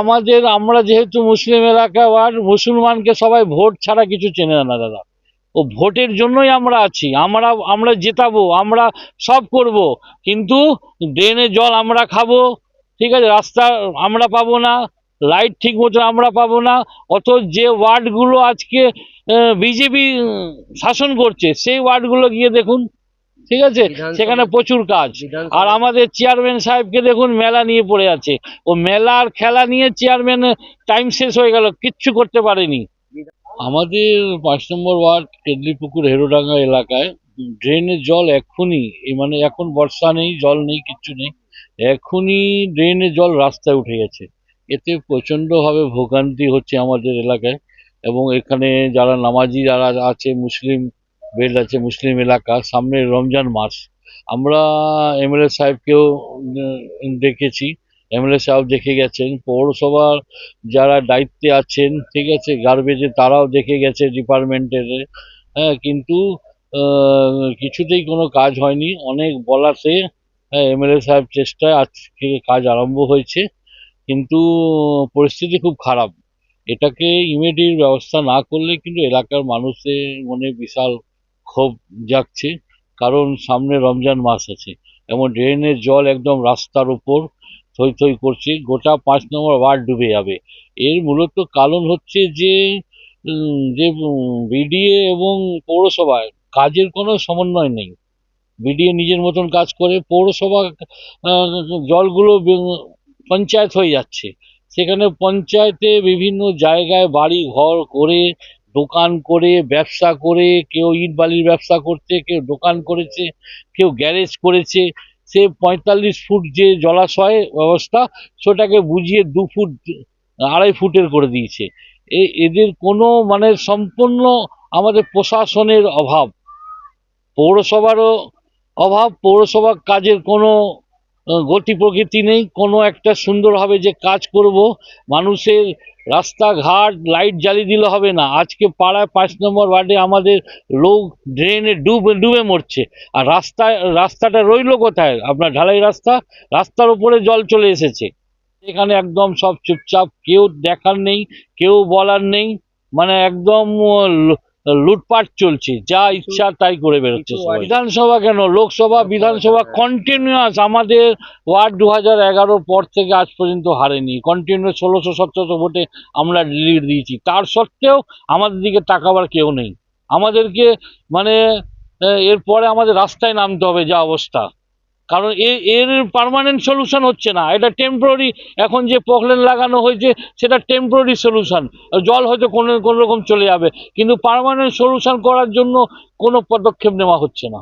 আমাদের, আমরা যেহেতু মুসলিম এলাকা আর মুসলমানকে সবাই ভোট ছাড়া কিছু চেনে না দাদা। ও ভোটের জন্যই আমরা আছি। আমরা আমরা জেতাবো, আমরা সব করব। কিন্তু ড্রেনে জল আমরা খাব, ঠিক আছে? রাস্তা আমরা পাবো না, লাইট ঠিক মতো আমরা পাবো না অত যে ওয়ার্ডগুলো আজকে বিজেপি শাসন করছে, সেই ওয়ার্ডগুলো গিয়ে দেখুন। ঠিক আছে? সেখানে প্রচুর কাজ। আর আমাদের চেয়ারম্যান সাহেবকে দেখুন মেলা নিয়ে পড়ে আছে। ও মেলার খেলা নিয়ে চেয়ারম্যান টাইম শেষ হয়ে গেল কিচ্ছু করতে পারেনি। আমাদের পাঁচ নম্বর ওয়ার্ড কেদলিপুকুর হেরোডাঙ্গা এলাকায় ড্রেনের জল এক্ষুনি এই মানে এখন বর্ষা নেই জল নেই কিচ্ছু নেই এখনই ড্রেনের জল রাস্তায় উঠে গেছে। এতে প্রচণ্ডভাবে ভোগান্তি হচ্ছে আমাদের এলাকায় এবং এখানে যারা নামাজি যারা আছে মুসলিম বেল্ট আছে, মুসলিম এলাকা, সামনে রমজান মাস। আমরা এমএলএ সাহেবকেও দেখেছি। এমএলএ সাহেব দেখে গেছেন। পৌরসভার যারা দায়িত্বে আছেন, ঠিক আছে গার্বেজে তারাও দেখে গেছে ডিপার্টমেন্টের হ্যাঁ কিন্তু কিছুতেই কোনো কাজ হয়নি। অনেক বলাতে হ্যাঁ এমএলএ সাহেব চেষ্টায় আজকে কাজ আরম্ভ হয়েছে। কিন্তু, পরিস্থিতি খুব খারাপ। এটাকে ইমিডিয়েট ব্যবস্থা না করলে কিন্তু এলাকার মানুষের মনে বিশাল ক্ষোভ জাগছে, কারণ সামনে রমজান মাস আছে। এবং ড্রেনের জল একদম রাস্তার উপর থই থই করছে, গোটা পাঁচ নম্বর ওয়ার্ড ডুবে যাবে। এর মূলত কারণ হচ্ছে যে যে, বিডিএ এবং পৌরসভায় কাজের কোনো সমন্বয় নেই। বিডিএ নিজের মতন কাজ করে, পৌরসভা জলগুলো পঞ্চায়েত হয়ে যাচ্ছে। সেখানে পঞ্চায়েতে বিভিন্ন জায়গায় বাড়ি ঘর করে দোকান করে, ব্যবসা করে, কেউ ইট বালির ব্যবসা করছে, কেউ দোকান করেছে, কেউ গ্যারেজ করেছে, সে পঁয়তাল্লিশ ফুট যে জলাশয় ব্যবস্থা, সেটাকে বুঝিয়ে দু ফুট, আড়াই ফুটের করে দিয়েছে। এ, এদের কোনো মানে সম্পূর্ণ আমাদের প্রশাসনের অভাব। পৌরসভারও অভাব, পৌরসভার কাজের কোনো গতি প্রকৃতি নেই, কোনো একটা সুন্দরভাবে যে কাজ করব, মানুষের রাস্তাঘাট লাইট জ্বালিয়ে দিলে হবে না। আজকে পাড়ায় পাঁচ নম্বর ওয়ার্ডে আমাদের লোক ড্রেনে ডুবে ডুবে মরছে। আর রাস্তায়, রাস্তাটা রইল কোথায়? আপনার ঢালাই রাস্তা, রাস্তার উপরে জল চলে এসেছে। এখানে একদম সব চুপচাপ, কেউ দেখার নেই, কেউ বলার নেই। মানে একদম লুটপাট চলছে যা ইচ্ছা তাই করে বেরোচ্ছে বিধানসভা কেন? লোকসভা বিধানসভা কন্টিনিউয়াস আমাদের ওয়ার্ড দু হাজার এগারোর পর থেকে আজ পর্যন্ত হারেনি। কন্টিনিউ ষোলোশো সতেরোশো ভোটে আমরা লিড দিয়েছি। তার সত্ত্বেও আমাদের দিকে তাকাবার কেউ নেই। আমাদেরকে মানে এরপরে আমাদের রাস্তায় নামতে হবে যা অবস্থা। কারণ এর পারমানেন্ট সলিউশন হচ্ছে না। এটা টেম্পোরারি এখন যে পকলেন লাগানো হয়েছে, সেটা টেম্পোরারি সলিউশন জল হয়তো কোনো কোনো রকম চলে যাবে। কিন্তু পারমানেন্ট সলিউশন করার জন্য কোনো পদক্ষেপ নেওয়া হচ্ছে না।